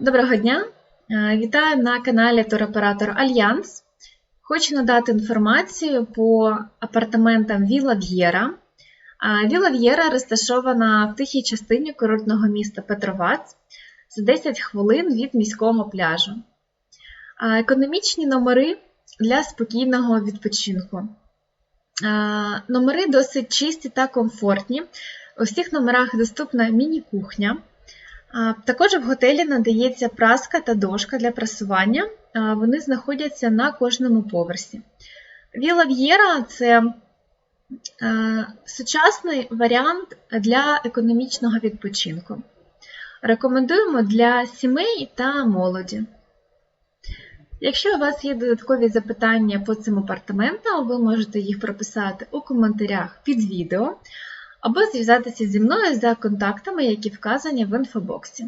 Доброго дня! Е, Вітаю на каналі Туроператор Альянс. Хочу надати інформацію по апартаментам Віла В'єра. Віла В'єра розташована в тихій частині курортного міста Петровац за 10 хвилин від міського пляжу. Економічні номери для спокійного відпочинку. Номери досить чисті та комфортні. У всіх номерах доступна міні-кухня. Також в готелі надається праска та дошка для прасування. Вони знаходяться на кожному поверсі. Віла В'єра це сучасний варіант для економічного відпочинку. Рекомендуємо для сімей та молоді. Якщо у вас є додаткові запитання по цим апартаментам, ви можете їх прописати у коментарях під відео або зв'язатися зі мною за контактами, які вказані в інфобоксі.